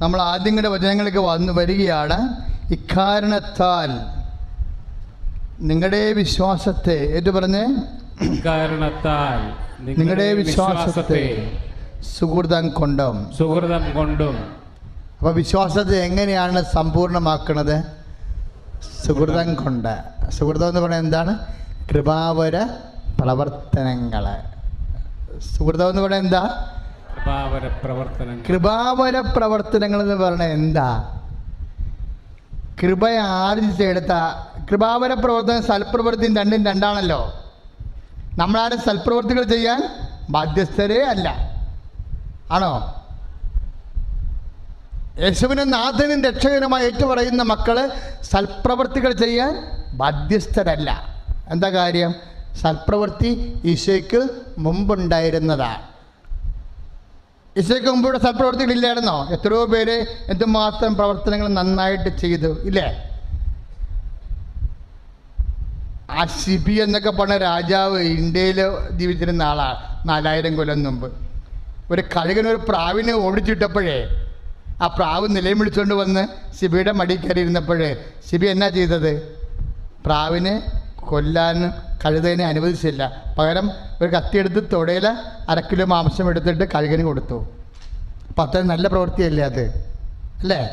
നമ്മൾ ആദ്യം കണ്ട വചനങ്ങളൊക്കെ വന്ന് വരികയാണ്. ഇക്കാരണത്താൽ നിങ്ങളുടെ വിശ്വാസത്തെ ഏറ്റു പറഞ്ഞ്? കാരണത്താൽ നിങ്ങളുടെ വിശ്വാസത്തെ സുഹൃതം കൊണ്ടും. സുഹൃതം കൊണ്ടും. അപ്പോൾ വിശ്വാസത്തെ എങ്ങനെയാണ് സമ്പൂർണമാക്കുന്നത് സുഹൃതം കൊണ്ട്. സുഹൃതം എന്ന് പറയുന്നത് എന്താണ്? കൃപാവര പ്രവർത്തനങ്ങൾ സുഹൃതം എന്ന് പറഞ്ഞാൽ എന്താ? കൃപാവര പ്രവർത്തനങ്ങൾ കൃപാവര പ്രവർത്തനങ്ങൾ എന്ന് പറഞ്ഞാൽ എന്താ? കൃപ ആർജിച്ചെടുത്ത കൃപാവര പ്രവർത്തനം സൽപ്രവൃത്തിയും രണ്ടും രണ്ടാണല്ലോ. നമ്മളാരും സൽപ്രവൃത്തികൾ ചെയ്യാൻ ബാധ്യസ്ഥരേ അല്ല. ആണോ? യേശുവിനും നാഥനും രക്ഷകനുമായി ഏറ്റുപറയുന്ന മക്കൾ സൽപ്രവൃത്തികൾ ചെയ്യാൻ ബാധ്യസ്ഥരല്ല. എന്താ കാര്യം? സൽപ്രവൃത്തി ഈശോയ്ക്ക് മുമ്പുണ്ടായിരുന്നതാണ് ഈശോയ്ക്ക് മുമ്പുള്ള ഇല്ലായിരുന്നോ? എത്രയോ പേര് എന്തുമാത്രം പ്രവർത്തനങ്ങൾ നന്നായിട്ട് ചെയ്തു ഇല്ലേ? ആ സിബി എന്നൊക്കെ പറഞ്ഞ രാജാവ് ഇന്ത്യയിൽ ജീവിച്ചിരുന്ന ആളാണ് നാലായിരം കൊല്ലം മുമ്പ്. ഒരു കഴുകനൊരു പ്രാവിനെ ഓടിച്ചിട്ടപ്പോഴേ ആ പ്രാവ് നിലയം വിളിച്ചുകൊണ്ട് വന്ന് സിബിയുടെ മടി ഇരുന്നപ്പോഴേ സിബി എന്നാ ചെയ്തത്? പ്രാവിനെ കൊല്ലാൻ കഴുതനെ അനുവദിച്ചില്ല. പകരം ഒരു കത്തിയെടുത്ത് തൊടയിൽ അരക്കിലോ കിലോ മാംസം എടുത്തിട്ട് കഴുകന് കൊടുത്തു. അപ്പം അത്ര നല്ല പ്രവൃത്തിയല്ലേ അത്? അല്ലേ?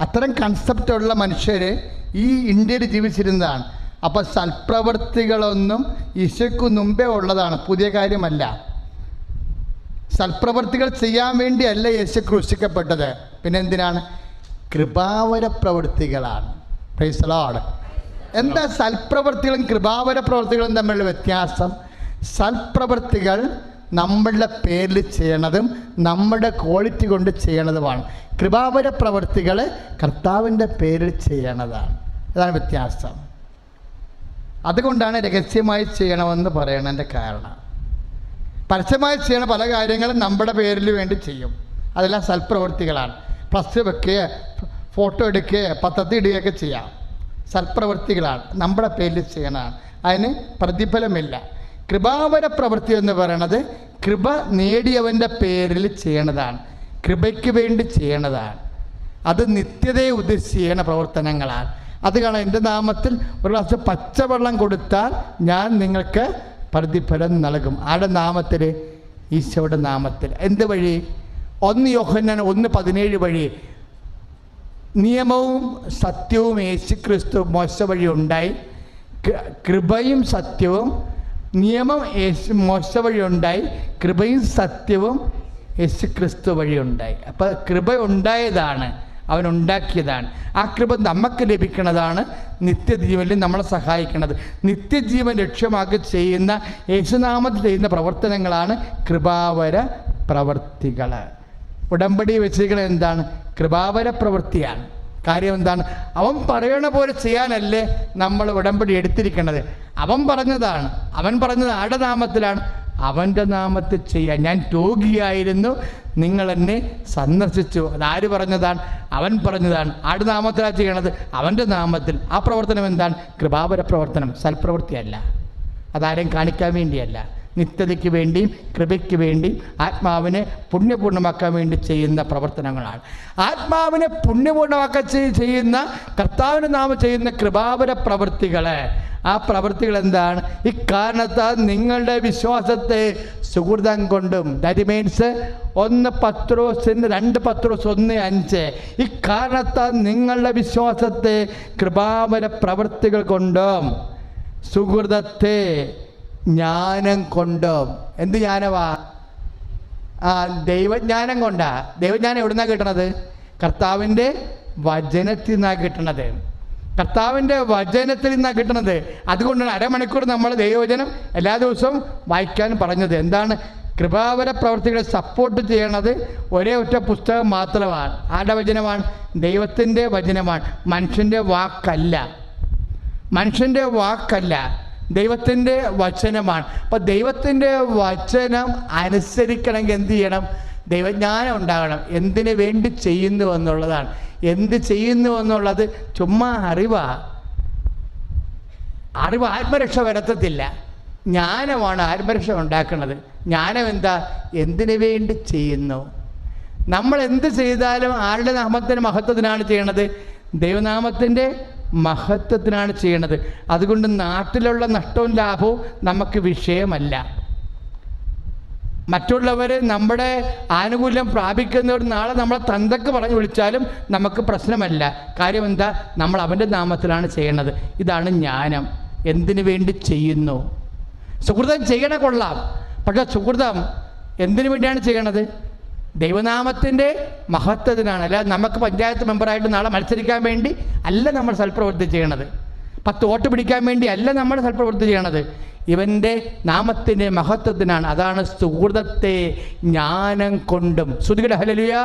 അത്തരം കൺസെപ്റ്റുള്ള മനുഷ്യർ ഈ ഇന്ത്യയിൽ ജീവിച്ചിരുന്നതാണ്. അപ്പോൾ സൽപ്രവൃത്തികളൊന്നും ഈശോയ്ക്ക് മുമ്പേ ഉള്ളതാണ്. പുതിയ കാര്യമല്ല. സൽപ്രവൃത്തികൾ ചെയ്യാൻ വേണ്ടിയല്ല യേശു ക്രൂശിക്കപ്പെട്ടത്. പിന്നെ എന്തിനാണ്? കൃപാവര പ്രവൃത്തികളാണ്. പ്രൈസലോട് എന്താ സൽപ്രവൃത്തികളും കൃപാവര പ്രവൃത്തികളും തമ്മിലുള്ള വ്യത്യാസം? സൽപ്രവൃത്തികൾ നമ്മളുടെ പേരിൽ ചെയ്യണതും നമ്മുടെ ക്വാളിറ്റി കൊണ്ട് ചെയ്യണതുമാണ്. കൃപാവര പ്രവൃത്തികൾ കർത്താവിന്റെ പേരിൽ ചെയ്യണതാണ്. അതാണ് വ്യത്യാസം. അതുകൊണ്ടാണ് രഹസ്യമായി ചെയ്യണമെന്ന് പറയണതിന്റെ കാരണം. പരസ്യമായി ചെയ്യണ പല കാര്യങ്ങളും നമ്മുടെ പേരിൽ വേണ്ടി ചെയ്യും. അതെല്ലാം സൽപ്രവൃത്തികളാണ് പ്ലസ് വെക്കുക ഫോട്ടോ എടുക്കുക പത്രത്തിൽ ഇടുകയൊക്കെ ചെയ്യാം. സൽപ്രവൃത്തികളാണ് നമ്മുടെ പേരിൽ ചെയ്യണതാണ് അതിന് പ്രതിഫലമില്ല. കൃപാവര പ്രവൃത്തി എന്ന് പറയണത് കൃപ നേടിയവന്റെ പേരിൽ ചെയ്യണതാണ്. കൃപയ്ക്ക് വേണ്ടി ചെയ്യണതാണ്. അത് നിത്യതയെ ഉദ്ദേശിച്ച് ചെയ്യണ പ്രവർത്തനങ്ങളാണ്. അത് കാണാം എന്റെ നാമത്തിൽ ഒരു ഗ്ലാസ് പച്ചവെള്ളം കൊടുത്താൽ ഞാൻ നിങ്ങൾക്ക് പ്രതിഫലം നൽകും. ആടെ നാമത്തിൽ? ഈശോയുടെ നാമത്തിൽ. എന്ത് വഴി? ഒന്ന് യോഹന്നാൻ ഒന്ന് പതിനേഴ് വഴി. നിയമവും സത്യവും യേശു ക്രിസ്തു മോശ വഴി ഉണ്ടായി കൃപയും സത്യവും നിയമം യേശു മോശ വഴി ഉണ്ടായി. കൃപയും സത്യവും യേശു ക്രിസ്തു വഴി ഉണ്ടായി. അപ്പോൾ കൃപ ഉണ്ടായതാണ് അവൻ ഉണ്ടാക്കിയതാണ്. ആ കൃപ നമുക്ക് ലഭിക്കുന്നതാണ് നിത്യജീവനിൽ നമ്മളെ സഹായിക്കുന്നത് നിത്യജീവൻ ലക്ഷ്യമാക്കി ചെയ്യുന്ന യേശുനാമത്തിൽ ചെയ്യുന്ന പ്രവർത്തനങ്ങളാണ് കൃപാവര പ്രവർത്തികൾ ഉടമ്പടി വെച്ചിരിക്കുന്നത് എന്താണ്? കൃപാവര പ്രവൃത്തിയാണ്. കാര്യം എന്താണ്? അവൻ പറയണ പോലെ ചെയ്യാനല്ലേ നമ്മൾ ഉടമ്പടി എടുത്തിരിക്കുന്നത് അവൻ പറഞ്ഞതാണ്. അവൻ പറഞ്ഞത് ആടെ നാമത്തിലാണ്? അവന്റെ നാമത്തിൽ ചെയ്യാൻ. ഞാൻ രോഗിയായിരുന്നു. നിങ്ങൾ എന്നെ സന്ദർശിച്ചു. അതാര് പറഞ്ഞതാണ്? അവൻ പറഞ്ഞതാണ്. ആടെ നാമത്തിലാണ് ചെയ്യണത്? അവന്റെ നാമത്തിൽ. ആ പ്രവർത്തനം എന്താണ്? കൃപാവര പ്രവർത്തനം. സൽപ്രവൃത്തിയല്ല. അതാരെയും കാണിക്കാൻ വേണ്ടിയല്ല. നിത്യതയ്ക്ക് വേണ്ടിയും കൃപയ്ക്ക് വേണ്ടിയും ആത്മാവിനെ പുണ്യപൂർണമാക്കാൻ വേണ്ടി ചെയ്യുന്ന പ്രവർത്തനങ്ങളാണ്. ആത്മാവിനെ പുണ്യപൂർണമാക്കാൻ ചെയ്- ചെയ്യുന്ന കർത്താവിന് നാമ ചെയ്യുന്ന കൃപാപര പ്രവൃത്തികളെ. ആ പ്രവൃത്തികൾ എന്താണ്? ഇക്കാരണത്താൽ നിങ്ങളുടെ വിശ്വാസത്തെ സുഹൃതം കൊണ്ടും ദാറ്റ് മീൻസ് ഒന്ന് പത്രോസിന് രണ്ട് പത്രോസ് ഒന്ന് അഞ്ച്. ഇക്കാരണത്താൽ നിങ്ങളുടെ വിശ്വാസത്തെ കൃപാപര പ്രവൃത്തികൾ കൊണ്ടും സുഹൃതത്തെ ജ്ഞാനം കൊണ്ടും? എന്ത് ജ്ഞാനവാ? ആ ദൈവജ്ഞാനം കൊണ്ടാ. ദൈവജ്ഞാനം എവിടുന്നാ കിട്ടണത്? കർത്താവിന്റെ വചനത്തിൽ നിന്നാണ് കിട്ടണത്. കർത്താവിന്റെ വചനത്തിൽ നിന്നാണ് കിട്ടണത്. അതുകൊണ്ടാണ് അരമണിക്കൂർ നമ്മൾ ദൈവവചനം എല്ലാ ദിവസവും വായിക്കാൻ പറഞ്ഞത്. എന്താണ്? കൃപാവര പ്രവർത്തികളെ സപ്പോർട്ട് ചെയ്യണത് ഒരേ ഒറ്റ പുസ്തകം മാത്രമാണ്. ആരുടെ വചനമാണ്? ദൈവത്തിന്റെ വചനമാണ്. മനുഷ്യന്റെ വാക്കല്ല. മനുഷ്യന്റെ വാക്കല്ല. ദൈവത്തിന്റെ വചനമാണ്. അപ്പം ദൈവത്തിന്റെ വചനം അനുസരിക്കണമെങ്കിൽ എന്ത് ചെയ്യണം? ദൈവജ്ഞാനം ഉണ്ടാകണം. എന്തിനു വേണ്ടി ചെയ്യുന്നു എന്നുള്ളതാണ്. എന്ത് ചെയ്യുന്നു എന്നുള്ളത് ചുമ്മാ അറിവാ. അറിവ് ആത്മരക്ഷ വരുത്തത്തില്ല. ജ്ഞാനമാണ് ആത്മരക്ഷ ഉണ്ടാക്കുന്നത്. ജ്ഞാനം എന്താ? എന്തിനു വേണ്ടി ചെയ്യുന്നു? നമ്മൾ എന്ത് ചെയ്താലും ആരുടെ നാമത്തിന് മഹത്വത്തിനാണ് ചെയ്യണത്? ദൈവനാമത്തിന്റെ മഹത്വത്തിനാണ് ചെയ്യണത്. അതുകൊണ്ട് നാട്ടിലുള്ള നഷ്ടവും ലാഭവും നമുക്ക് വിഷയമല്ല. മറ്റുള്ളവർ നമ്മുടെ ആനുകൂല്യം പ്രാപിക്കുന്നവർ നാളെ നമ്മളെ തന്തക്ക് പറഞ്ഞു വിളിച്ചാലും നമുക്ക് പ്രശ്നമല്ല. കാര്യം എന്താ? നമ്മൾ അവന്റെ നാമത്തിലാണ് ചെയ്യണത്. ഇതാണ് ജ്ഞാനം. എന്തിനു വേണ്ടി ചെയ്യുന്നു? സുഹൃതം ചെയ്യണ കൊള്ളാം. പക്ഷെ സുഹൃതം എന്തിനു വേണ്ടിയാണ് ചെയ്യണത്? ദൈവനാമത്തിന്റെ മഹത്വത്തിനാണ് അല്ല നമുക്ക് പഞ്ചായത്ത് മെമ്പറായിട്ട് നാളെ മത്സരിക്കാൻ വേണ്ടി അല്ല നമ്മൾ സൽപ്രവൃത്തി ചെയ്യണത് പത്ത് വോട്ട് പിടിക്കാൻ വേണ്ടി അല്ല നമ്മൾ സൽപ്രവൃത്തി ചെയ്യണത് ഇവന്റെ നാമത്തിന്റെ മഹത്വത്തിനാണ് അതാണ് സുഹൃതത്തെ ജ്ഞാനം കൊണ്ടും ശ്രുതികട ഹലലിയ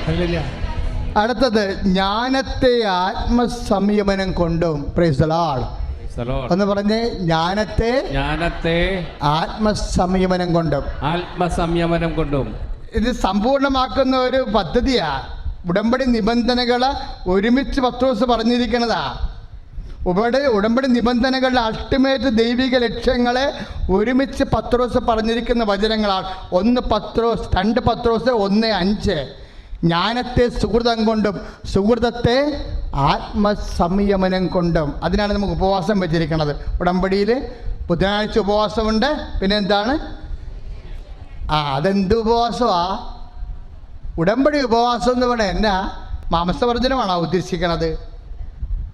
ഹല്ലേലൂയ, അടുത്തത് ജ്ഞാനത്തെ ആത്മസംയമനം കൊണ്ടും. പ്രൈസ് ലാൾ Praise എന്ന് പറഞ്ഞ് ജ്ഞാനത്തെ ജ്ഞാനത്തെ ആത്മസംയമനം കൊണ്ടും. ആത്മസംയമനം കൊണ്ടും. ഇത് സമ്പൂർണമാക്കുന്ന ഒരു പദ്ധതിയാ. ഉടമ്പടി നിബന്ധനകൾ ഒരുമിച്ച് പത്ത് ദിവസം പറഞ്ഞിരിക്കുന്നതാ. ഉടമ്പടി ഉടമ്പടി നിബന്ധനകളുടെ അൾട്ടിമേറ്റ് ദൈവിക ലക്ഷ്യങ്ങളെ ഒരുമിച്ച് പത്രോസ് പറഞ്ഞിരിക്കുന്ന വചനങ്ങളാണ്. ഒന്ന് പത്രോസ് രണ്ട് പത്രോസ് ഒന്ന് അഞ്ച്. ജ്ഞാനത്തെ സുഹൃതം കൊണ്ടും സുഹൃതത്തെ ആത്മസംയമനം കൊണ്ടും അതിനാണ് നമുക്ക് ഉപവാസം വെച്ചിരിക്കുന്നത്. ഉടമ്പടിയിൽ ബുധനാഴ്ച ഉപവാസമുണ്ട്. പിന്നെ എന്താണ് ആ അതെന്ത് ഉപവാസമാ? ഉടമ്പടി ഉപവാസം എന്ന് പറഞ്ഞാൽ എന്നാ? മാംസവർജനമാണോ ഉദ്ദേശിക്കണത്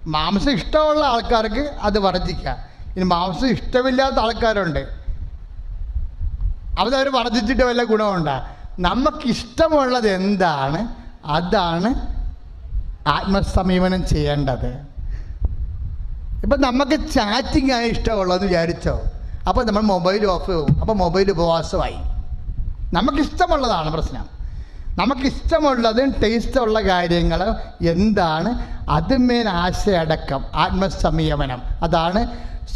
മാംസം ഇഷ്ടമുള്ള ആൾക്കാർക്ക് അത് വർജിക്കാം ഇനി മാംസം ഇഷ്ടമില്ലാത്ത ആൾക്കാരുണ്ട്. അവരവർ വർജിച്ചിട്ട് വല്ല ഗുണമുണ്ടാ? നമുക്കിഷ്ടമുള്ളത് എന്താണ്? അതാണ് ആത്മസമീപനം ചെയ്യേണ്ടത്. ഇപ്പം നമുക്ക് ചാറ്റിംഗ് ആണ് ഇഷ്ടമുള്ളതെന്ന് വിചാരിച്ചോ? അപ്പോൾ നമ്മൾ മൊബൈൽ ഓഫ് ചെയ്യും അപ്പോൾ മൊബൈൽ ഉപവാസമായി. നമുക്കിഷ്ടമുള്ളതാണ് പ്രശ്നം. നമുക്കിഷ്ടമുള്ളതും ടേസ്റ്റുള്ള കാര്യങ്ങൾ എന്താണ്? അതിന്മേൽ ആശയടക്കം ആത്മസംയമനം അതാണ്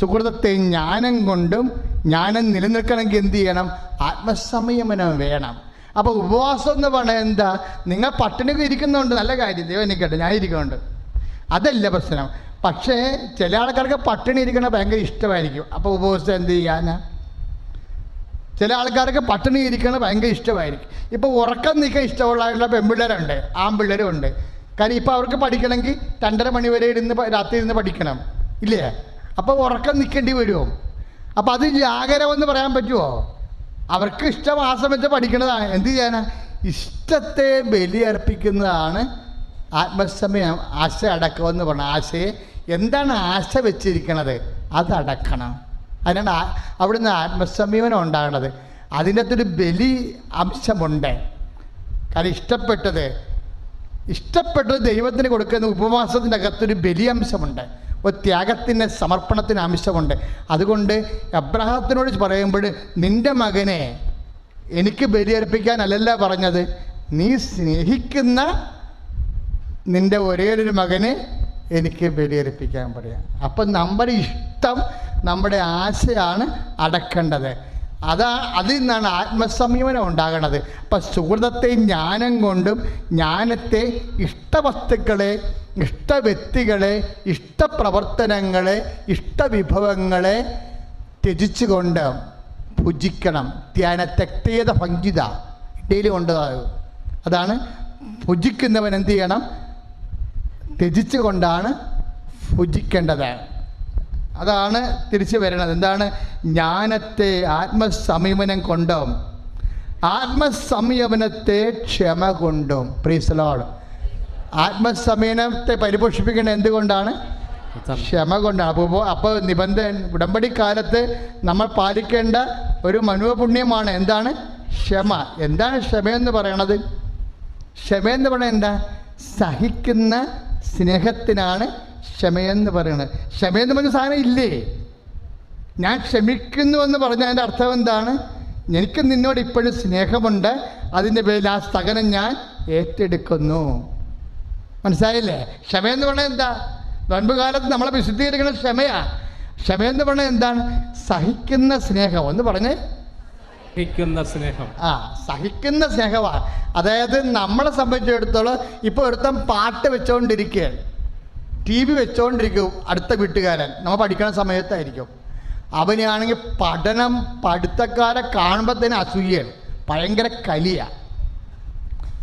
സുഹൃതത്തെ ജ്ഞാനം കൊണ്ടും ജ്ഞാനം നിലനിൽക്കണമെങ്കിൽ എന്ത് ചെയ്യണം? ആത്മസംയമനം വേണം. അപ്പോൾ ഉപവാസം എന്ന് പറഞ്ഞാൽ എന്താ? നിങ്ങൾ പട്ടിണി ഇരിക്കുന്നുണ്ട് നല്ല കാര്യം. ദൈവം എനിക്കട്ടെ ഞാൻ ഇരിക്കുന്നുണ്ട്. അതല്ല പ്രശ്നം. പക്ഷേ ചില ആൾക്കാർക്ക് പട്ടിണി ഇരിക്കണ ഭയങ്കര ഇഷ്ടമായിരിക്കും. അപ്പോൾ ഉപവാസം എന്ത് ചെയ്യാനാ? ചില ആൾക്കാർക്ക് പട്ടിണി ഇരിക്കണ ഭയങ്കര ഇഷ്ടമായിരിക്കും. ഇപ്പോൾ ഉറക്കം നിൽക്കാൻ ഇഷ്ടമുള്ള പെൺപിള്ളേരുണ്ട് ആൺപിള്ളേരും കാര്യം ഇപ്പോൾ അവർക്ക് പഠിക്കണമെങ്കിൽ രണ്ടര മണി വരെ ഇരുന്ന് രാത്രി ഇരുന്ന് പഠിക്കണം. ഇല്ലേ? അപ്പോൾ ഉറക്കം നിൽക്കേണ്ടി വരുമോ അപ്പോൾ അത് ജാഗരമെന്ന് പറയാൻ പറ്റുമോ അവർക്ക് ഇഷ്ടം ആ സമയത്ത് പഠിക്കുന്നതാണ്. എന്ത് ചെയ്യാനാ? ഇഷ്ടത്തെ ബലിയർപ്പിക്കുന്നതാണ് ആത്മസമയം ആശ അടക്കമെന്ന് പറഞ്ഞ ആശയെ. എന്താണ് ആശ വെച്ചിരിക്കണത്? അത് അടക്കണം. അതിനാണ് അവിടുന്ന് ആത്മസമീപനം ഉണ്ടാകണത്. അതിന്റെ അകത്തൊരു ബലി അംശമുണ്ട്. കാരണം ഇഷ്ടപ്പെട്ടത് ഇഷ്ടപ്പെട്ടത് ദൈവത്തിന് കൊടുക്കുന്ന ഉപവാസത്തിന്റെ അകത്തൊരു ബലി അംശമുണ്ട്. ഒരു ത്യാഗത്തിന് സമർപ്പണത്തിന് ആവശ്യമുണ്ട്. അതുകൊണ്ട് അബ്രഹാത്തിനോട് പറയുമ്പോൾ നിന്റെ മകനെ എനിക്ക് ബലിയർപ്പിക്കാനല്ലല്ല പറഞ്ഞത്. നീ സ്നേഹിക്കുന്ന നിന്റെ ഒരേയൊരു ഒരു മകനെ എനിക്ക് ബലിയർപ്പിക്കാൻ പറയാം. അപ്പം നമ്മുടെ ഇഷ്ടം നമ്മുടെ ആശയാണ് അടക്കേണ്ടത്. അതാ അതിൽ നിന്നാണ് ആത്മസംയമനം ഉണ്ടാകുന്നത് അപ്പം സുഹൃതത്തെ ജ്ഞാനം കൊണ്ടും ജ്ഞാനത്തെ ഇഷ്ടവസ്തുക്കളെ ഇഷ്ടവ്യക്തികളെ ഇഷ്ടപ്രവർത്തനങ്ങളെ ഇഷ്ടവിഭവങ്ങളെ ത്യജിച്ചുകൊണ്ട് ഭുജിക്കണം. ധ്യാന തെക്തേത ഭംഗിത. ഇന്ത്യയിൽ കൊണ്ടതാകും അതാണ് ഭുജിക്കുന്നവൻ എന്ത് ചെയ്യണം? ത്യജിച്ചുകൊണ്ടാണ് ഭുജിക്കേണ്ടത്. അതാണ് തിരിച്ചു വരണത്. എന്താണ്? ജ്ഞാനത്തെ ആത്മസംയമനം കൊണ്ടും ആത്മസംയമനത്തെ ക്ഷമ കൊണ്ടും. പ്രീസലോട് ആത്മസംയമനത്തെ പരിപോഷിപ്പിക്കേണ്ടത് എന്തുകൊണ്ടാണ്? ക്ഷമ കൊണ്ടാണ്. അപ്പോൾ അപ്പോൾ നിബന്ധന ഉടമ്പടി കാലത്ത് നമ്മൾ പാലിക്കേണ്ട ഒരു മനുവപുണ്യമാണ് എന്താണ്? ക്ഷമ. എന്താണ് ക്ഷമയെന്ന് പറയണത്? ക്ഷമയെന്ന് പറയുന്നത് എന്താ? സഹിക്കുന്ന സ്നേഹത്തിനാണ് ക്ഷമയെന്ന് പറയുന്നത് ക്ഷമയെന്ന് പറഞ്ഞ സാധനം ഇല്ലേ? ഞാൻ ക്ഷമിക്കുന്നു എന്ന് പറഞ്ഞ അതിന്റെ അർത്ഥം എന്താണ്? എനിക്ക് നിന്നോട് ഇപ്പോഴും സ്നേഹമുണ്ട്. അതിന്റെ പേരിൽ ആ സ്ഥകനം ഞാൻ ഏറ്റെടുക്കുന്നു. മനസ്സിലായില്ലേ? ക്ഷമയെന്ന് പറഞ്ഞാൽ എന്താ? നോൻപ് കാലത്ത് നമ്മളെ വിശുദ്ധീകരിക്കുന്ന ക്ഷമയാ. ക്ഷമയെന്ന് പറഞ്ഞാൽ എന്താണ്? സഹിക്കുന്ന സ്നേഹം. എന്ന് പറഞ്ഞേ. സഹിക്കുന്ന സ്നേഹം. ആ സഹിക്കുന്ന സ്നേഹമാണ്. അതായത് നമ്മളെ സംബന്ധിച്ചിടത്തോളം ഇപ്പോൾ ഒരുത്തം പാട്ട് വെച്ചുകൊണ്ടിരിക്കുകയാണ് ടി വി വെച്ചുകൊണ്ടിരിക്കും അടുത്ത വീട്ടുകാരൻ. നമ്മൾ പഠിക്കുന്ന സമയത്തായിരിക്കും. അവനാണെങ്കിൽ പഠനം പഠിത്തക്കാരെ കാണുമ്പോൾ തന്നെ അസൂയാണ് ഭയങ്കര കലിയാണ്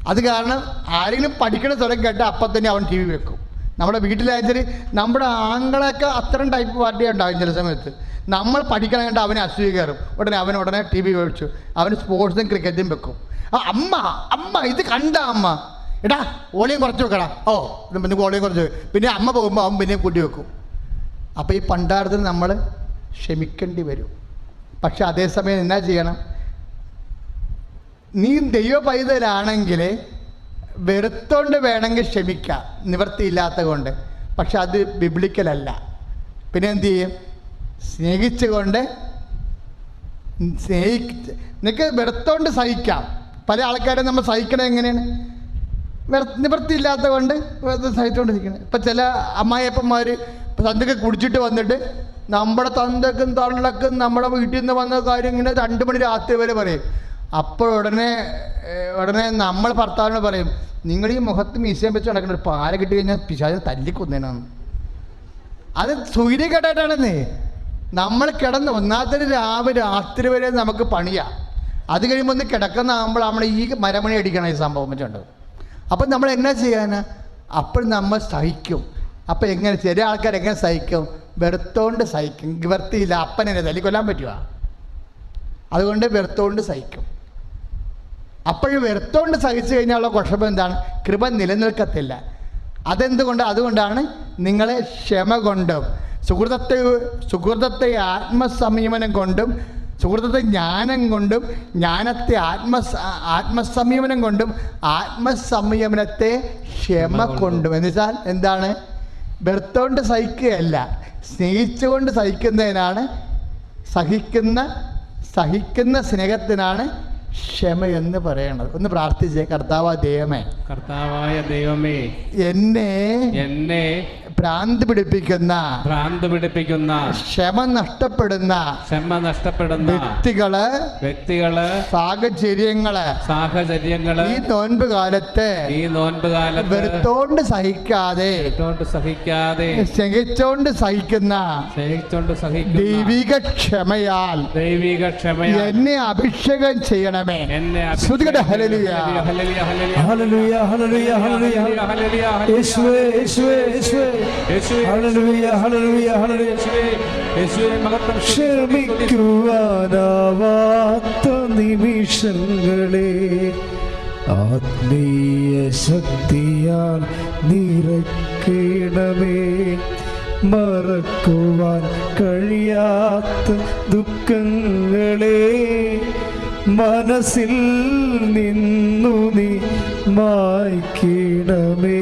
അത് കാരണം ആരെങ്കിലും പഠിക്കണ സ്വരം കേട്ടാൽ അപ്പം തന്നെ അവൻ ടി വി വെക്കും. നമ്മുടെ വീട്ടിലായാലും നമ്മുടെ ആങ്ങളൊക്കെ അത്രയും ടൈപ്പ് പാർട്ടി ഉണ്ടാകും ചില സമയത്ത്. നമ്മൾ പഠിക്കണം കണ്ട് അവനെ അസൂയ ഉടനെ അവൻ ഉടനെ ടി വി വെച്ചു അവന് സ്പോർട്സും ക്രിക്കറ്റും വെക്കും. അമ്മ അമ്മ ഇത് കണ്ട അമ്മ. എടാ ഓളിയും കുറച്ച് വെക്കടാ. ഓ പിന്നെ ഓളിയും കുറച്ച്. പിന്നെ അമ്മ പോകുമ്പോൾ അവൻ പിന്നെയും കൂട്ടി വെക്കും. അപ്പോൾ ഈ പണ്ടാരത്തിന് നമ്മൾ ക്ഷമിക്കേണ്ടി വരും. പക്ഷെ അതേസമയം എന്നാ ചെയ്യണം? നീ ദൈവ പൈതലാണെങ്കിൽ വെറുത്തോണ്ട് വേണമെങ്കിൽ ക്ഷമിക്കാം. നിവൃത്തിയില്ലാത്ത കൊണ്ട്. പക്ഷെ അത് ബിബ്ലിക്കലല്ല. പിന്നെ എന്തു ചെയ്യും? സ്നേഹിച്ചുകൊണ്ട് സ്നേഹിച്ച് നിനക്ക് വെറുത്തോണ്ട് സഹിക്കാം. പല ആൾക്കാരെ നമ്മൾ സഹിക്കണത് എങ്ങനെയാണ്? നിവൃത്തിയില്ലാത്ത കൊണ്ട് സഹിച്ചുകൊണ്ടിരിക്കുന്നത് ഇപ്പം ചില അമ്മായിയപ്പന്മാർ തന്തൊക്കെ കുടിച്ചിട്ട് വന്നിട്ട് നമ്മുടെ തന്തക്കും തള്ളക്കും നമ്മുടെ വീട്ടിൽ നിന്ന് വന്ന കാര്യം ഇങ്ങനെ രണ്ട് മണി രാത്രി വരെ പറയും. അപ്പോൾ ഉടനെ ഉടനെ നമ്മൾ ഭർത്താവിനോട് പറയും നിങ്ങൾ ഈ മുഖത്ത് മീശയം വെച്ച് നടക്കുന്ന ഒരു പാര കിട്ടി കഴിഞ്ഞാൽ പിശാച് തല്ലിക്കൊന്നേനാണ് അത് സൂര്യകേട്ടായിട്ടാണെന്നേ നമ്മൾ കിടന്ന് ഒന്നാമത്തെ രാവിലെ രാത്രി വരെ നമുക്ക് പണിയാ. അത് കഴിയുമ്പോൾ ഒന്ന് കിടക്കുന്നതാകുമ്പോൾ നമ്മൾ ഈ മരമണി അടിക്കണം ഈ സംഭവം വെച്ചുണ്ട് അപ്പം നമ്മൾ എന്നാ ചെയ്യാനാ? അപ്പോൾ നമ്മൾ സഹിക്കും. അപ്പം എങ്ങനെ ചെറിയ ആൾക്കാർ എങ്ങനെ സഹിക്കും? വെറുത്തോണ്ട് സഹിക്കും. നിവർത്തിയില്ല. അപ്പനെന്നെ തല്ലിക്കൊല്ലാൻ പറ്റുക അതുകൊണ്ട് വെറുത്തോണ്ട് സഹിക്കും. അപ്പോഴും വെറുത്തോണ്ട് സഹിച്ചു കഴിഞ്ഞാലുള്ള കുഴപ്പം എന്താണ്? കൃപ നിലനിൽക്കത്തില്ല. അതെന്തുകൊണ്ട്? അതുകൊണ്ടാണ് നിങ്ങളെ ക്ഷമ കൊണ്ടും സുഹൃതത്തെ സുഹൃതത്തെ ആത്മസംയമനം കൊണ്ടും സുഹൃത്തത്തെ ജ്ഞാനം കൊണ്ടും ജ്ഞാനത്തെ ആത്മ ആത്മസംയമനം കൊണ്ടും ആത്മസംയമനത്തെ ക്ഷമ കൊണ്ടും. എന്ന് വെച്ചാൽ എന്താണ്? വെറുത്തോണ്ട് സഹിക്കുകയല്ല. സ്നേഹിച്ചുകൊണ്ട് സഹിക്കുന്നതിനാണ് സഹിക്കുന്ന സഹിക്കുന്ന സ്നേഹത്തിനാണ് ക്ഷമ എന്ന് പറയണത്. ഒന്ന് പ്രാർത്ഥിച്ചേ കർത്താവ ദൈവമേ. കർത്താവായ ദൈവമേ. എന്നെ എന്നെ ഭ്രാന്ത് പിടിപ്പിക്കുന്ന ഭ്രാന്ത് പിടിപ്പിക്കുന്ന ക്ഷമ നഷ്ടപ്പെടുന്ന ക്ഷമ നഷ്ടപ്പെടുന്ന വ്യക്തികൾ വ്യക്തികൾ സാഹചര്യങ്ങൾ. സാഹചര്യങ്ങൾ ഈ നോൻപ് കാലത്ത് ഈ നോൻപ് കാലത്ത് വെറുത്തോണ്ട് സഹിക്കാതെ സഹിക്കാതെ സ്നേഹിച്ചോണ്ട് സഹിക്കുന്ന സ്നേഹിച്ചോണ്ട് സഹിക്കുന്ന ദൈവിക ക്ഷമയാൽ ദൈവിക ക്ഷമയാൽ എന്നെ അഭിഷേകം ചെയ്യണമേ. എന്നെ ശ്രുതികട hallelujah hallelujah, hallelujah, hallelujah. Hallelujah hallelujah hallelujah hallelujah, hallelujah. യേശുവേ യേശുവേ യേശുവേ. ക്ഷമിക്കുവാനാവാത്ത നിമിഷങ്ങളെ ആത്മീയ ശക്തിയാൽ നിറയ്ക്കണമേ. മറക്കുവാൻ കഴിയാത്ത ദുഃഖങ്ങളെ മനസ്സിൽ നിന്നു നീ മായ്ക്കണമേ.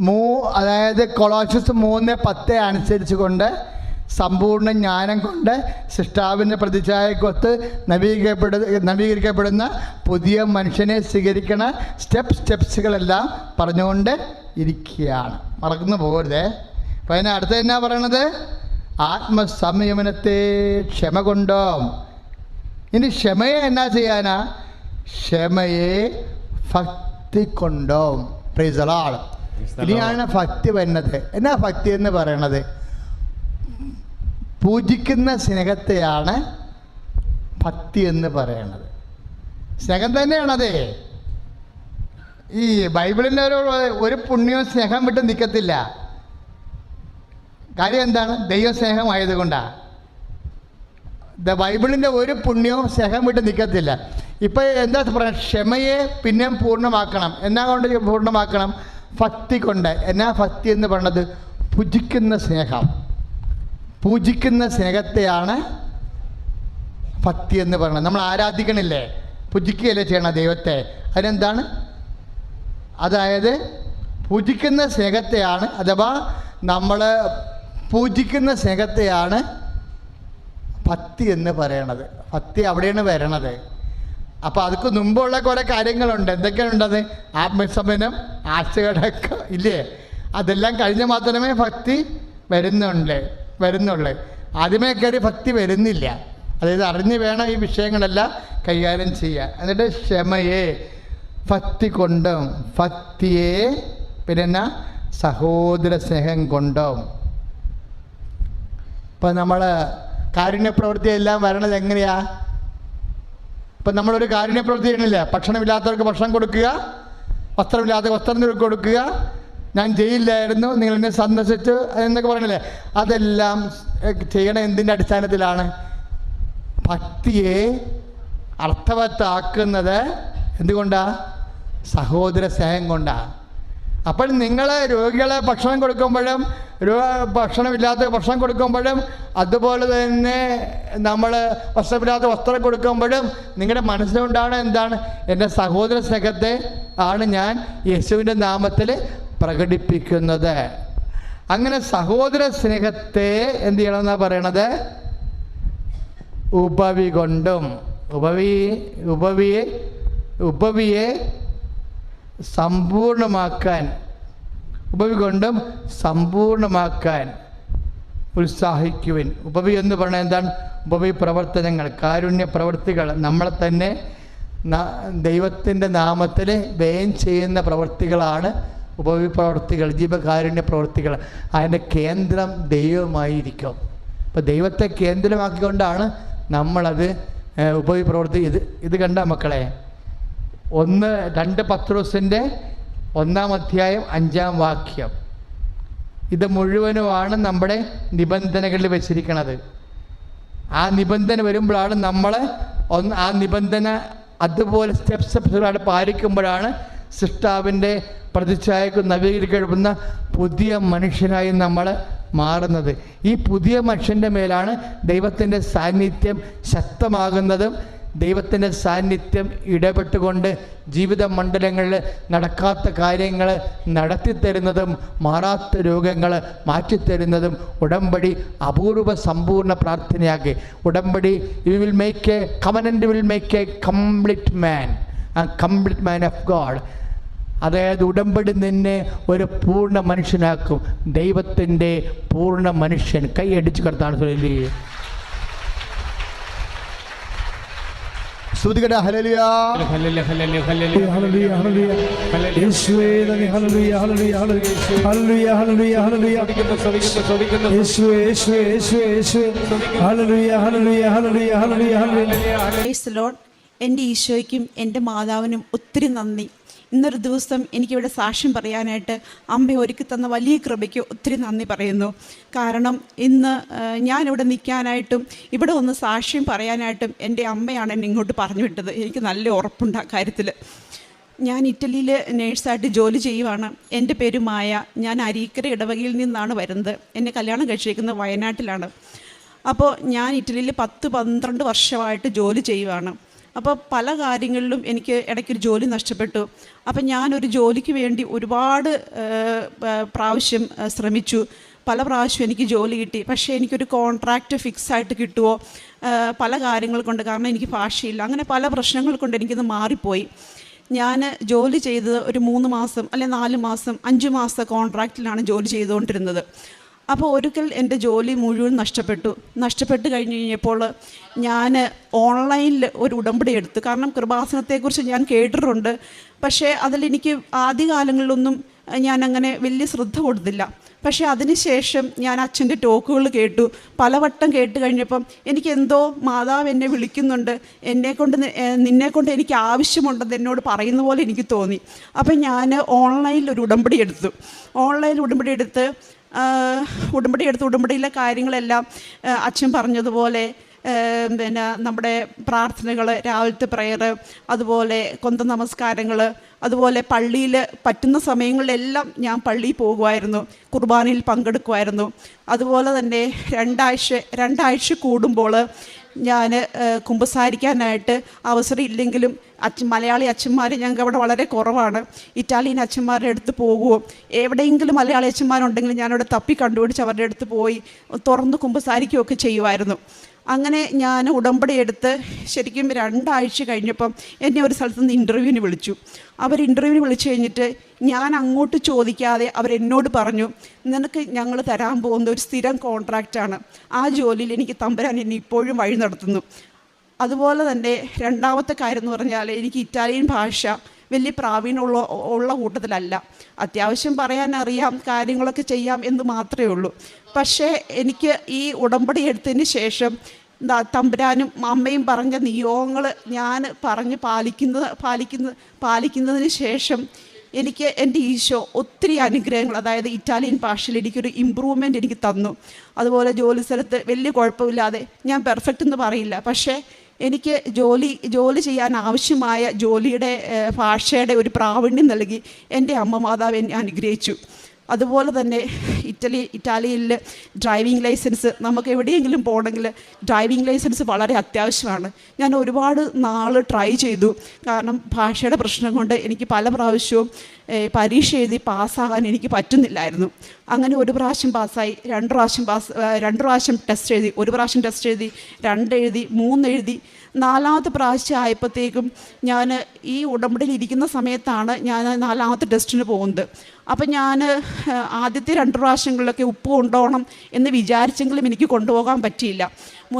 മൂ അതായത് കൊളോഷ്യസ് മൂന്ന് പത്ത് അനുസരിച്ച് കൊണ്ട് സമ്പൂർണ ജ്ഞാനം കൊണ്ട് സിഷ്ടാവിന്റെ പ്രതിച്ഛായക്കൊത്ത് നവീകരിക്കപ്പെടു നവീകരിക്കപ്പെടുന്ന പുതിയ മനുഷ്യനെ സ്വീകരിക്കണ സ്റ്റെപ്പ് സ്റ്റെപ്സുകളെല്ലാം പറഞ്ഞുകൊണ്ട് ഇരിക്കുകയാണ്. മറക്കുന്നു പോകരുതേ. അപ്പം അതിന് അടുത്ത എന്നാ പറയണത്? ആത്മസംയമനത്തെ ക്ഷമ കൊണ്ടോ? ഇനി ക്ഷമയെ എന്നാ ചെയ്യാനാ? ക്ഷമയെ ഭക്തി കൊണ്ടോ പ്രീസലാൾ ഇനിയാണ് ഭക്തി വരുന്നത്. എന്നാ ഭക്തി എന്ന് പറയണത്? പൂജിക്കുന്ന സ്നേഹത്തെയാണ് ഭക്തി എന്ന് പറയണത്. സ്നേഹം തന്നെയാണ് അതെ. ഈ ബൈബിളിന്റെ ഒരു ഒരു പുണ്യവും സ്നേഹം വിട്ട് നിൽക്കത്തില്ല കാര്യം എന്താണ്? ദൈവ സ്നേഹമായതുകൊണ്ടാണ് ദ ബൈബിളിന്റെ ഒരു പുണ്യവും സ്നേഹം വിട്ട് നിൽക്കത്തില്ല ഇപ്പം എന്താ പറയുക? ക്ഷമയെ പിന്നെയും പൂർണമാക്കണം. എന്നാ കൊണ്ട് പൂർണമാക്കണം? ഭക്തി കൊണ്ട്. എന്നാ ഭക്തി എന്ന് പറയുന്നത് പൂജിക്കുന്ന സ്നേഹം. പൂജിക്കുന്ന സ്നേഹത്തെയാണ് ഭക്തി എന്ന് പറയുന്നത് നമ്മൾ ആരാധിക്കണില്ലേ? പൂജിക്കുകയല്ലേ ചെയ്യണം ദൈവത്തെ? അതിനെന്താണ്? അതായത് പൂജിക്കുന്ന സ്നേഹത്തെയാണ് അഥവാ നമ്മൾ പൂജിക്കുന്ന സ്നേഹത്തെയാണ് ഭക്തി എന്ന് പറയണത്. ഭക്തി അവിടെയാണ് വരണത്. അപ്പോൾ അതിക്ക് മുമ്പുള്ള കുറേ കാര്യങ്ങളുണ്ട്. എന്തൊക്കെയാണുണ്ടത്? ആത്മസമനം ആശയടക്കം ഇല്ലേ? അതെല്ലാം കഴിഞ്ഞ മാത്രമേ ഭക്തി വരുന്നുള്ളേ വരുന്നുള്ളേ. ആദ്യമേ കയറി ഭക്തി വരുന്നില്ല. അതായത് അറിഞ്ഞു വേണം ഈ വിഷയങ്ങളെല്ലാം കൈകാര്യം ചെയ്യുക എന്നിട്ട് ക്ഷമയെ ഭക്തി കൊണ്ടും ഭക്തിയെ പിന്നെ സഹോദര സ്നേഹം കൊണ്ടും. ഇപ്പം നമ്മൾ എല്ലാം വരണത് എങ്ങനെയാ? ഇപ്പം നമ്മളൊരു കാരുണ്യ പ്രവൃത്തി ചെയ്യണില്ല? ഭക്ഷണമില്ലാത്തവർക്ക് ഭക്ഷണം കൊടുക്കുക വസ്ത്രമില്ലാത്ത വസ്ത്രം കൊടുക്കുക. ഞാൻ ജയിലിലായിരുന്നു നിങ്ങൾ എന്നെ സന്ദർശിച്ചു എന്നൊക്കെ പറയണില്ലേ? അതെല്ലാം ചെയ്യണ എന്തിന്റെ അടിസ്ഥാനത്തിലാണ്? ഭക്തിയെ അർത്ഥവത്താക്കുന്നത് എന്തുകൊണ്ടാണ് സഹോദര സ്നേഹം കൊണ്ടാണ് അപ്പോൾ നിങ്ങൾ രോഗികളെ ഭക്ഷണം കൊടുക്കുമ്പോഴും ഭക്ഷണമില്ലാത്ത ഭക്ഷണം കൊടുക്കുമ്പോഴും അതുപോലെ തന്നെ നമ്മൾ വസ്ത്രമില്ലാത്ത വസ്ത്രം കൊടുക്കുമ്പോഴും നിങ്ങളുടെ മനസ്സിലുണ്ടാണ് എന്താണ്? എന്റെ സഹോദര സ്നേഹത്തെ ആണ് ഞാൻ യേശുവിന്റെ നാമത്തിൽ പ്രകടിപ്പിക്കുന്നത്. അങ്ങനെ സഹോദര സ്നേഹത്തെ എന്ത് ചെയ്യണമെന്നാണ് പറയണത്? ഉപവി കൊണ്ടും. ഉപവി ഉപവിയെ ഉപവിയെ സമ്പൂർണമാക്കാൻ. ഉപവി കൊണ്ടും സമ്പൂർണമാക്കാൻ ഉത്സാഹിക്കുവിൻ. ഉപവി എന്ന് പറഞ്ഞാൽ എന്താണ്? ഉപവി പ്രവർത്തനങ്ങൾ കാരുണ്യ പ്രവൃത്തികൾ നമ്മളെ തന്നെ ദൈവത്തിന്റെ നാമത്തിൽ വ്യയം ചെയ്യുന്ന പ്രവൃത്തികളാണ് ഉപവി പ്രവർത്തികൾ ജീവകാരുണ്യ പ്രവൃത്തികൾ അതിന്റെ കേന്ദ്രം ദൈവമായിരിക്കും. അപ്പോൾ ദൈവത്തെ കേന്ദ്രമാക്കിക്കൊണ്ടാണ് നമ്മളത് ഉപവി പ്രവർത്തി ഇത് ഇത് കണ്ട മക്കളെ. ഒന്ന് രണ്ട് പത്രോസിന്റെ ഒന്നാം അധ്യായം അഞ്ചാം വാക്യം. ഇത് മുഴുവനുമാണ് നമ്മുടെ നിബന്ധനകളിൽ വെച്ചിരിക്കുന്നത് ആ നിബന്ധന വരുമ്പോഴാണ് നമ്മൾ ഒന്ന് ആ നിബന്ധന അതുപോലെ സ്റ്റെപ്സ് സ്റ്റെപ്സുകളായിട്ട് പാലിക്കുമ്പോഴാണ് സൃഷ്ടാവിന്റെ പ്രതിച്ഛായക്ക് നവീകരിക്കപ്പെടുന്ന പുതിയ മനുഷ്യനായി നമ്മൾ മാറുന്നത്. ഈ പുതിയ മനുഷ്യന്റെ മേലാണ് ദൈവത്തിന്റെ സാന്നിധ്യം ശക്തമാകുന്നതും ദൈവത്തിന്റെ സാന്നിധ്യം ഇടപെട്ടുകൊണ്ട് ജീവിത മണ്ഡലങ്ങളിൽ നടക്കാത്ത കാര്യങ്ങൾ നടത്തിത്തരുന്നതും മാറാത്ത രോഗങ്ങൾ മാറ്റിത്തരുന്നതും ഉടമ്പടി അപൂർവ സമ്പൂർണ പ്രാർത്ഥനയാക്കി ഉടമ്പടി you will make a covenant will make a complete man complete man of God അതായത് ഉടമ്പടി നിന്നെ ഒരു പൂർണ മനുഷ്യനാക്കും. ദൈവത്തിന്റെ പൂർണ മനുഷ്യൻ. കൈയടിച്ച് കിടത്താണ് ചൊല്ലി ശ്രുതികട ഹലലിയ ഹല്ലേലൂയ, എന്റെ ഈശോയ്ക്കും എന്റെ മാതാവിനും ഒത്തിരി നന്ദി. ഇന്നൊരു ദിവസം എനിക്കിവിടെ സാക്ഷ്യം പറയാനായിട്ട് അമ്മ ഒരുക്കി തന്ന വലിയ കൃപയ്ക്ക് ഒത്തിരി നന്ദി പറയുന്നു. കാരണം ഇന്ന് ഞാനിവിടെ നിൽക്കാനായിട്ടും ഇവിടെ ഒന്ന് സാക്ഷ്യം പറയാനായിട്ടും എന്റെ അമ്മയാണ് എന്നെ ഇങ്ങോട്ട് പറഞ്ഞു വിട്ടത്. എനിക്ക് നല്ല ഉറപ്പുണ്ട് ആ കാര്യത്തിൽ. ഞാൻ ഇറ്റലിയിൽ നേഴ്സായിട്ട് ജോലി ചെയ്യുവാണ്. എന്റെ പേര് മായ. ഞാൻ അരീക്കര ഇടവകയിൽ നിന്നാണ് വരുന്നത്. എന്നെ കല്യാണം കഴിച്ചിരിക്കുന്നത് വയനാട്ടിലാണ്. അപ്പോൾ ഞാൻ ഇറ്റലിയിൽ പത്ത് പന്ത്രണ്ട് വർഷമായിട്ട് ജോലി ചെയ്യുവാണ്. അപ്പോൾ പല കാര്യങ്ങളിലും എനിക്ക് ഇടയ്ക്കൊരു ജോലി നഷ്ടപ്പെട്ടു. അപ്പം ഞാനൊരു ജോലിക്ക് വേണ്ടി ഒരുപാട് പ്രാവശ്യം ശ്രമിച്ചു. പല പ്രാവശ്യം എനിക്ക് ജോലി കിട്ടി. പക്ഷേ എനിക്കൊരു കോൺട്രാക്റ്റ് ഫിക്സ് ആയിട്ട് കിട്ടുമോ പല കാര്യങ്ങൾ കൊണ്ട്. കാരണം എനിക്ക് ഭാഷയില്ല. അങ്ങനെ പല പ്രശ്നങ്ങൾ കൊണ്ട് എനിക്കിത് മാറിപ്പോയി. ഞാൻ ജോലി ചെയ്തത് ഒരു മൂന്ന് മാസം അല്ലെ നാല് മാസം അഞ്ച് മാസത്തെ കോൺട്രാക്റ്റിലാണ് ജോലി ചെയ്തുകൊണ്ടിരുന്നത്. അപ്പോൾ ഒരിക്കൽ എന്റെ ജോലി മുഴുവൻ നഷ്ടപ്പെട്ടു. നഷ്ടപ്പെട്ട് കഴിഞ്ഞ് കഴിഞ്ഞപ്പോൾ ഞാൻ ഓൺലൈനിൽ ഒരു ഉടമ്പടി എടുത്തു. കാരണം കൃപാസനത്തെക്കുറിച്ച് ഞാൻ കേട്ടിട്ടുണ്ട്. പക്ഷേ അതിലെനിക്ക് ആദ്യകാലങ്ങളിലൊന്നും ഞാൻ അങ്ങനെ വലിയ ശ്രദ്ധ കൊടുത്തില്ല. പക്ഷേ അതിനുശേഷം ഞാൻ അച്ഛന്റെ ടോക്കുകൾ കേട്ടു. പലവട്ടം കേട്ട് കഴിഞ്ഞപ്പം എനിക്ക് എന്തോ മാതാവ് എന്നെ വിളിക്കുന്നുണ്ട്. എന്നെക്കൊണ്ട് നിന്നെക്കൊണ്ട് എനിക്ക് ആവശ്യമുണ്ടെന്ന് എന്നോട് പറയുന്ന പോലെ എനിക്ക് തോന്നി. അപ്പം ഞാൻ ഓൺലൈനിൽ ഒരു ഉടമ്പടി എടുത്തു. ഓൺലൈനിൽ ഉടമ്പടി എടുത്ത് ഉടമ്പടി എടുത്ത് ഉടമ്പടിയിലെ കാര്യങ്ങളെല്ലാം അച്ഛൻ പറഞ്ഞതുപോലെ പിന്നെ നമ്മുടെ പ്രാർത്ഥനകൾ രാവിലത്തെ പ്രെയർ അതുപോലെ കൊന്ത നമസ്കാരങ്ങൾ അതുപോലെ പള്ളിയിൽ പറ്റുന്ന സമയങ്ങളിലെല്ലാം ഞാൻ പള്ളിയിൽ പോകുമായിരുന്നു കുർബാനയിൽ പങ്കെടുക്കുമായിരുന്നു. അതുപോലെ തന്നെ രണ്ടാഴ്ച രണ്ടാഴ്ച കൂടുമ്പോൾ ഞാൻ കുമ്പസാരിക്കാനായിട്ട് അവസരം ഇല്ലെങ്കിലും അച്ഛൻ മലയാളി അച്ഛന്മാർ ഞങ്ങൾക്ക് അവിടെ വളരെ കുറവാണ്. ഇറ്റാലിയൻ അച്ഛന്മാരുടെ അടുത്ത് പോകുമോ എവിടെയെങ്കിലും മലയാളി അച്ഛന്മാരുണ്ടെങ്കിൽ ഞാനവിടെ തപ്പി കണ്ടുപിടിച്ച് അവരുടെ അടുത്ത് പോയി തുറന്ന് കുമ്പസാരിക്കുകയൊക്കെ ചെയ്യുമായിരുന്നു. അങ്ങനെ ഞാൻ ഉടമ്പടി എടുത്ത് ശരിക്കും രണ്ടാഴ്ച കഴിഞ്ഞപ്പം എന്നെ ഒരു സ്ഥലത്ത് നിന്ന് ഇന്റർവ്യൂവിന് വിളിച്ചു. അവർ ഇന്റർവ്യൂവിന് വിളിച്ചു കഴിഞ്ഞിട്ട് ഞാൻ അങ്ങോട്ട് ചോദിക്കാതെ അവരെന്നോട് പറഞ്ഞു നിനക്ക് ഞങ്ങൾ തരാൻ പോകുന്ന ഒരു സ്ഥിരം കോൺട്രാക്റ്റാണ് ആ ജോലിയിൽ എനിക്ക് തമ്പുരാൻ എന്നെ ഇപ്പോഴും വഴി നടത്തുന്നു. അതുപോലെ തന്നെ രണ്ടാമത്തെ കാര്യം എന്ന് പറഞ്ഞാൽ എനിക്ക് ഇറ്റാലിയൻ ഭാഷ വലിയ പ്രാവീണ്യമുള്ള ഉള്ള കൂട്ടത്തിലല്ല. അത്യാവശ്യം പറയാൻ അറിയാം കാര്യങ്ങളൊക്കെ ചെയ്യാം എന്ന് മാത്രമേ ഉള്ളൂ. പക്ഷേ എനിക്ക് ഈ ഉടമ്പടി എടുത്തതിന് ശേഷം എന്താ തമ്പുരാനും അമ്മയും പറഞ്ഞ നിയോഗങ്ങൾ ഞാൻ പറഞ്ഞ് പാലിക്കുന്നത് പാലിക്കുന്ന പാലിക്കുന്നതിന് ശേഷം എനിക്ക് എന്റെ ഈശോ ഒത്തിരി അനുഗ്രഹങ്ങൾ അതായത് ഇറ്റാലിയൻ ഭാഷയിൽ എനിക്കൊരു ഇമ്പ്രൂവ്മെന്റ് എനിക്ക് തന്നു. അതുപോലെ ജോലി സ്ഥലത്ത് വലിയ കുഴപ്പമില്ലാതെ ഞാൻ പെർഫെക്റ്റ് എന്ന് പറയില്ല. പക്ഷേ എനിക്ക് ജോലി ജോലി ചെയ്യാൻ ആവശ്യമായ ജോലിയുടെ ഭാഷയുടെ ഒരു പ്രാവീണ്യം നൽകി എന്റെ അമ്മ മാതാവ് എന്നെ അനുഗ്രഹിച്ചു. അതുപോലെ തന്നെ ഇറ്റലി ഇറ്റാലിയിൽ ഡ്രൈവിംഗ് ലൈസൻസ് നമുക്ക് എവിടെയെങ്കിലും പോകണമെങ്കിൽ ഡ്രൈവിംഗ് ലൈസൻസ് വളരെ അത്യാവശ്യമാണ്. ഞാൻ ഒരുപാട് നാൾ ട്രൈ ചെയ്തു. കാരണം ഭാഷയുടെ പ്രശ്നം കൊണ്ട് എനിക്ക് പല പ്രാവശ്യവും പരീക്ഷ എഴുതി പാസ്സാകാൻ എനിക്ക് പറ്റുന്നില്ലായിരുന്നു. അങ്ങനെ ഒരു പ്രാവശ്യം പാസ്സായി രണ്ട് പ്രാവശ്യം പാസ് രണ്ട് പ്രാവശ്യം ടെസ്റ്റ് എഴുതി ഒരു പ്രാവശ്യം ടെസ്റ്റ് എഴുതി രണ്ട് എഴുതി മൂന്ന് എഴുതി നാലാമത്തെ പ്രാവശ്യം ആയപ്പോഴത്തേക്കും ഞാൻ ഈ ഉടമ്പടിയിൽ ഇരിക്കുന്ന സമയത്താണ് ഞാൻ നാലാമത്തെ ടെസ്റ്റിന് പോകുന്നത്. അപ്പം ഞാൻ ആദ്യത്തെ രണ്ട് പ്രാവശ്യങ്ങളിലൊക്കെ ഉപ്പ് കൊണ്ടുപോകണം എന്ന് വിചാരിച്ചെങ്കിലും എനിക്ക് കൊണ്ടുപോകാൻ പറ്റിയില്ല.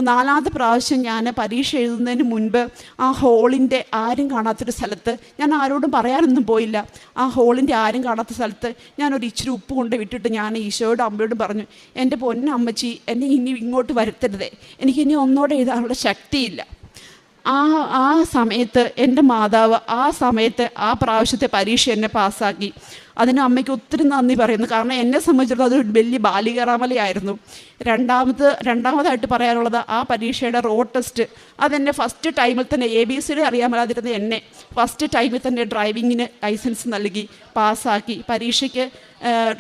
നാലാമത്തെ പ്രാവശ്യം ഞാൻ പരീക്ഷ എഴുതുന്നതിന് മുൻപ് ആ ഹോളിന്റെ ആരും കാണാത്തൊരു സ്ഥലത്ത് ഞാൻ ആരോടും പറയാനൊന്നും പോയില്ല. ആ ഹോളിന്റെ ആരും കാണാത്ത സ്ഥലത്ത് ഞാനൊരു ഇച്ചിരി ഉപ്പ് കൊണ്ട് വിട്ടിട്ട് ഞാൻ ഈശോയോടും അമ്മയോടും പറഞ്ഞു എന്റെ പൊന്നമ്മച്ചി എന്നെ ഇനി ഇങ്ങോട്ട് വരുത്തരുതേ. എനിക്കിനി ഒന്നോടെ എഴുതാനുള്ള ശക്തിയില്ല. ആ ആ സമയത്ത് എന്റെ മാതാവ് ആ സമയത്ത് ആ പ്രാവശ്യത്തെ പരീക്ഷ എന്നെ പാസ്സാക്കി. അതിന് അമ്മയ്ക്ക് ഒത്തിരി നന്ദി പറയുന്നു. കാരണം എന്നെ സംബന്ധിച്ചിടത്തോളം അതൊരു വലിയ ബാലികറാമലയായിരുന്നു. രണ്ടാമത് രണ്ടാമതായിട്ട് പറയാനുള്ളത് ആ പരീക്ഷയുടെ റോഡ് ടെസ്റ്റ് അതെന്നെ ഫസ്റ്റ് ടൈമിൽ തന്നെ എ ബി സിയുടെ അറിയാൻ മേലാതിരുന്ന എന്നെ ഫസ്റ്റ് ടൈമിൽ തന്നെ ഡ്രൈവിങ്ങിന് ലൈസൻസ് നൽകി പാസ്സാക്കി. പരീക്ഷയ്ക്ക്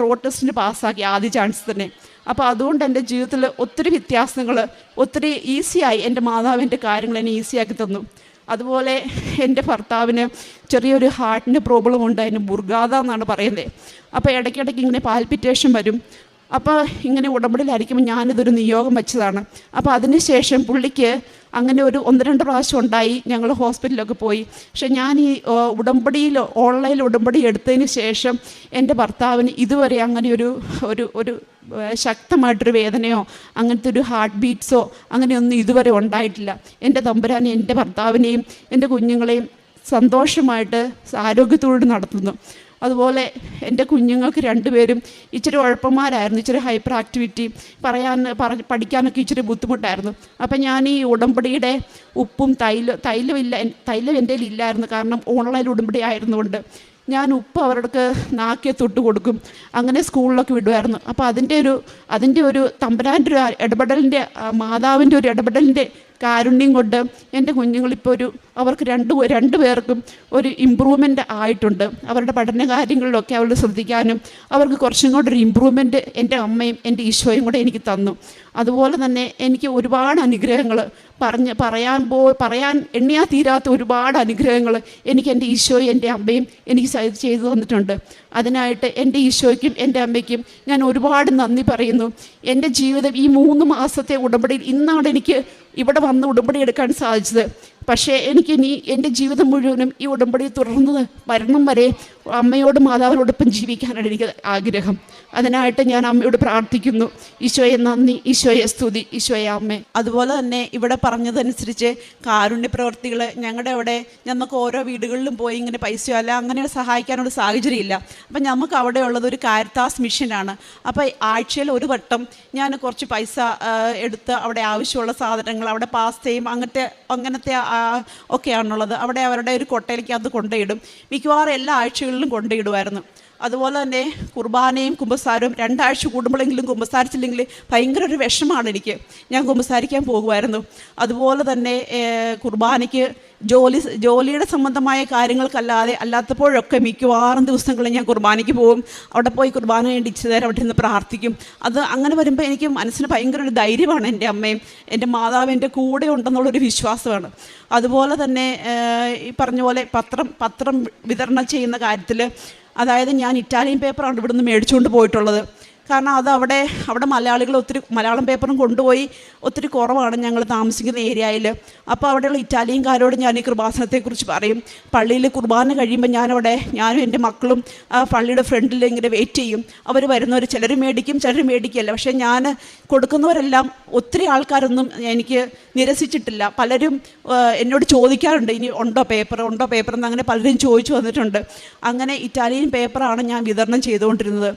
റോഡ് ടെസ്റ്റിന് പാസ്സാക്കി ആദ്യ ചാൻസ് തന്നെ. അപ്പോൾ അതുകൊണ്ട് എന്റെ ജീവിതത്തിൽ ഒത്തിരി വ്യത്യാസങ്ങൾ ഒത്തിരി ഈസിയായി എന്റെ മാതാവിന്റെ കാര്യങ്ങൾ എന്നെ ഈസിയാക്കി തന്നു. അതുപോലെ എന്റെ ഭർത്താവിന് ചെറിയൊരു ഹാർട്ടിന്റെ പ്രോബ്ലം ഉണ്ട് അതിന് ബുർഗാത എന്നാണ് പറയുന്നത്. അപ്പോൾ ഇടയ്ക്കിടയ്ക്ക് ഇങ്ങനെ പാൽപിറ്റേഷൻ വരും. അപ്പോൾ ഇങ്ങനെ ഉടമ്പടിയിലായിരിക്കുമ്പോൾ ഞാനിതൊരു നിയോഗം വെച്ചതാണ്. അപ്പോൾ അതിനുശേഷം പുള്ളിക്ക് അങ്ങനെ ഒരു ഒന്ന് രണ്ട് പ്രാവശ്യം ഉണ്ടായി. ഞങ്ങൾ ഹോസ്പിറ്റലിലൊക്കെ പോയി. പക്ഷെ ഞാൻ ഈ ഉടമ്പടിയിൽ ഓൺലൈൻ ഉടമ്പടി എടുത്തതിന് ശേഷം എന്റെ ഭർത്താവിന് ഇതുവരെ അങ്ങനെ ഒരു ഒരു ഒരു ശക്തമായിട്ടൊരു വേദനയോ അങ്ങനത്തെ ഒരു ഹാർട്ട് ബീറ്റ്സോ അങ്ങനെയൊന്നും ഇതുവരെ ഉണ്ടായിട്ടില്ല. എന്റെ തമ്പുരാനെ എന്റെ ഭർത്താവിനെയും എന്റെ കുഞ്ഞുങ്ങളെയും സന്തോഷമായിട്ട് ആരോഗ്യത്തോട് നടത്തുന്നു. അതുപോലെ എന്റെ കുഞ്ഞുങ്ങൾക്ക് രണ്ടുപേരും ഇച്ചിരി ഉഴപ്പന്മാരായിരുന്നു ഇച്ചിരി ഹൈപ്പർ ആക്ടിവിറ്റി പറയാൻ പറഞ്ഞ് പഠിക്കാനൊക്കെ ഇച്ചിരി ബുദ്ധിമുട്ടായിരുന്നു. അപ്പം ഞാൻ ഈ ഉടമ്പടിയുടെ ഉപ്പും തൈലം തൈലും ഇല്ല തൈലം എന്റെ ഇല്ലായിരുന്നു കാരണം ഓൺലൈൻ ഉടമ്പടി ആയിരുന്നുകൊണ്ട് ഞാൻ ഉപ്പ് അവർക്ക് നാക്കിയെ തൊട്ട് കൊടുക്കും അങ്ങനെ സ്കൂളിലൊക്കെ വിടുമായിരുന്നു. അപ്പോൾ അതിന്റെ ഒരു അതിന്റെ ഒരു തമ്പരാന്റെ ഒരു ഇടപെടലിന്റെ മാതാവിന്റെ ഒരു ഇടപെടലിന്റെ കാരുണ്യം കൊണ്ട് എന്റെ കുഞ്ഞുങ്ങളിപ്പോൾ ഒരു അവർക്ക് രണ്ട് രണ്ട് പേർക്കും ഒരു ഇമ്പ്രൂവ്മെന്റ് ആയിട്ടുണ്ട്. അവരുടെ പഠന കാര്യങ്ങളിലൊക്കെ അവൾ ശ്രദ്ധിക്കാനും അവർക്ക് കുറച്ചും കൂടെ ഒരു ഇമ്പ്രൂവ്മെന്റ് എന്റെ അമ്മയും എന്റെ ഈശോയും കൂടെ എനിക്ക് തന്നു. അതുപോലെ തന്നെ എനിക്ക് ഒരുപാട് അനുഗ്രഹങ്ങൾ പറഞ്ഞ് പറയാൻ പോ പറയാൻ എണ്ണിയാ തീരാത്ത ഒരുപാട് അനുഗ്രഹങ്ങൾ എനിക്ക് എന്റെ ഈശോയും എന്റെ അമ്മയും എനിക്ക് ചെയ്തു തന്നിട്ടുണ്ട്. അതിനായിട്ട് എന്റെ ഈശോയ്ക്കും എന്റെ അമ്മയ്ക്കും ഞാൻ ഒരുപാട് നന്ദി പറയുന്നു. എന്റെ ജീവിതം ഈ മൂന്ന് മാസത്തെ ഉടമ്പടിയിൽ ഇന്നാണ് എനിക്ക് ഇവിടെ വന്ന് ഉടമ്പടി എടുക്കാൻ സാധിച്ചത്. പക്ഷേ എനിക്ക് ഇനി എന്റെ ജീവിതം മുഴുവനും ഈ ഉടമ്പടി തുടർന്ന് മരണം വരെ അമ്മയോടും മാതാവിനോടൊപ്പം ജീവിക്കാനാണ് എനിക്ക് ആഗ്രഹം. അതിനായിട്ട് ഞാൻ അമ്മയോട് പ്രാർത്ഥിക്കുന്നു. ഈശോയെ നന്ദി ഈശോയെ സ്തുതി ഈശോയെ അമ്മ അതുപോലെ തന്നെ ഇവിടെ പറഞ്ഞതനുസരിച്ച് കാരുണ്യ പ്രവർത്തികൾ ഞങ്ങളുടെ അവിടെ നമുക്ക് ഓരോ വീടുകളിലും പോയി ഇങ്ങനെ പൈസയോ അല്ല അങ്ങനെ സഹായിക്കാനുള്ള സാഹചര്യം ഇല്ല അപ്പം നമുക്ക് അവിടെ ഉള്ളത് ഒരു കാരിത്താസ് മിഷനാണ്. അപ്പോൾ ആഴ്ചയിൽ ഒരു വട്ടം ഞാൻ കുറച്ച് പൈസ എടുത്ത് അവിടെ ആവശ്യമുള്ള സാധനങ്ങൾ അവിടെ പാസ്തയും അങ്ങനത്തെ അങ്ങനത്തെ ഒക്കെയാണുള്ളത്. അവിടെ അവരുടെ ഒരു കൊട്ടയിലേക്ക് അത് കൊണ്ടുപോയിടും മിക്കവാറും എല്ലാ ആഴ്ചകളിലും കൊണ്ടുപോയിടുമായിരുന്നു അതുപോലെ തന്നെ കുർബാനയും കുമ്പസാരവും രണ്ടാഴ്ച കൂടുമ്പോഴെങ്കിലും കുമ്പസാരിച്ചില്ലെങ്കിൽ ഭയങ്കര ഒരു വിഷമാണ് എനിക്ക്. ഞാൻ കുമ്പസാരിക്കാൻ പോകുമായിരുന്നു. അതുപോലെ തന്നെ കുർബാനയ്ക്ക് ജോലി ജോലിയുടെ സംബന്ധമായ കാര്യങ്ങൾക്കല്ലാതെ അല്ലാത്തപ്പോഴൊക്കെ മിക്കവാറും ദിവസങ്ങളിൽ ഞാൻ കുർബാനയ്ക്ക് പോകും. അവിടെ പോയി കുർബാന വേണ്ടി ഇച്ചിരി നേരം അവിടെ നിന്ന് പ്രാർത്ഥിക്കും. അത് അങ്ങനെ വരുമ്പോൾ എനിക്ക് മനസ്സിന് ഭയങ്കര ഒരു ധൈര്യമാണ് എന്റെ അമ്മയും എന്റെ മാതാവ് എന്റെ കൂടെ ഉണ്ടെന്നുള്ളൊരു വിശ്വാസമാണ്. അതുപോലെ തന്നെ ഈ പറഞ്ഞ പോലെ പത്രം പത്രം വിതരണം ചെയ്യുന്ന കാര്യത്തിൽ അതായത് ഞാൻ ഇറ്റാലിയൻ പേപ്പറാണ് ഇവിടുന്ന് മേടിച്ചുകൊണ്ട് പോയിട്ടുള്ളത്. കാരണം അത് അവിടെ അവിടെ മലയാളികൾ ഒത്തിരി മലയാളം പേപ്പറും കൊണ്ടുപോയി ഒത്തിരി കുറവാണ് ഞങ്ങൾ താമസിക്കുന്ന ഏരിയയിൽ. അപ്പോൾ അവിടെയുള്ള ഇറ്റാലിയൻകാരോട് ഞാൻ ഈ കൃപാസനത്തെക്കുറിച്ച് പറയും. പള്ളിയിൽ കുർബാന കഴിയുമ്പോൾ ഞാനവിടെ ഞാനും എന്റെ മക്കളും പള്ളിയുടെ ഫ്രണ്ടിൽ ഇങ്ങനെ വെയിറ്റ് ചെയ്യും. അവർ വരുന്നവർ ചിലർ മേടിക്കും ചിലർ മേടിക്കില്ല പക്ഷേ ഞാൻ കൊടുക്കുന്നവരെല്ലാം ഒത്തിരി ആൾക്കാരൊന്നും എനിക്ക് നിരസിച്ചിട്ടില്ല. പലരും എന്നോട് ചോദിക്കാറുണ്ട് ഇനി ഉണ്ടോ പേപ്പർ ഉണ്ടോ പേപ്പർ എന്ന് അങ്ങനെ പലരും ചോദിച്ചു വന്നിട്ടുണ്ട്. അങ്ങനെ ഇറ്റാലിയൻ പേപ്പറാണ് ഞാൻ വിതരണം ചെയ്തുകൊണ്ടിരുന്നത്.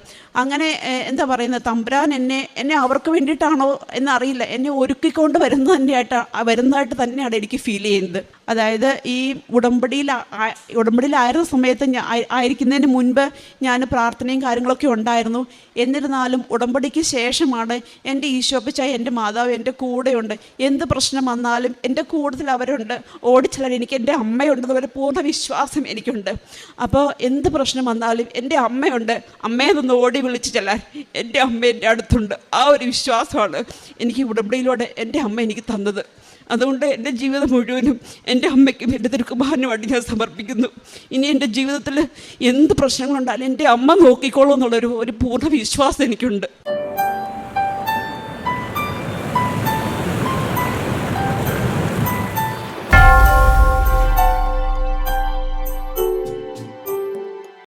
അങ്ങനെ എന്താ പറയുന്നത്? തമ്പുരാൻ എന്നെ എന്നെ അവർക്ക് വേണ്ടിയിട്ടാണോ എന്നറിയില്ല. എന്നെ ഒരുക്കിക്കൊണ്ട് വരുന്നത് തന്നെയായിട്ട് വരുന്നതായിട്ട് തന്നെയാണ് എനിക്ക് ഫീൽ ചെയ്യുന്നത്. അതായത് ഈ ഉടമ്പടിയിൽ ഉടമ്പടിയിലായിരുന്ന സമയത്ത് ആയിരിക്കുന്നതിന് മുൻപ് ഞാൻ പ്രാർത്ഥനയും കാര്യങ്ങളൊക്കെ ഉണ്ടായിരുന്നു. എന്നിരുന്നാലും ഉടമ്പടിക്ക് ശേഷമാണ് എന്റെ ഈശോപ്പിച്ച എന്റെ മാതാവ് എന്റെ കൂടെയുണ്ട്. എന്ത് പ്രശ്നം വന്നാലും എന്റെ കൂടുതൽ അവരുണ്ട്. ഓടിച്ചാൽ എനിക്ക് എന്റെ അമ്മയുണ്ടെന്നൊരു പൂർണ വിശ്വാസം എനിക്കുണ്ട്. അപ്പോൾ എന്ത് പ്രശ്നം വന്നാലും എന്റെ അമ്മയുണ്ട്. അമ്മയെ നിന്ന് ഓടി വിളിച്ച് ചെല്ലാൻ എന്റെ അമ്മ എന്റെ അടുത്തുണ്ട്. ആ ഒരു വിശ്വാസമാണ് എനിക്ക് ഉടമ്പടിയിലൂടെ എന്റെ അമ്മ എനിക്ക് തന്നത്. അതുകൊണ്ട് എന്റെ ജീവിതം മുഴുവനും എന്റെ അമ്മയ്ക്കും എന്റെ തിരുക്കുമാരനുമായിട്ട് ഞാൻ സമർപ്പിക്കുന്നു. ഇനി എന്റെ ജീവിതത്തിൽ എന്ത് പ്രശ്നങ്ങളുണ്ടായാലും എന്റെ അമ്മ നോക്കിക്കോളൂ എന്നുള്ളൊരു ഒരു പൂർണ വിശ്വാസം എനിക്കുണ്ട്.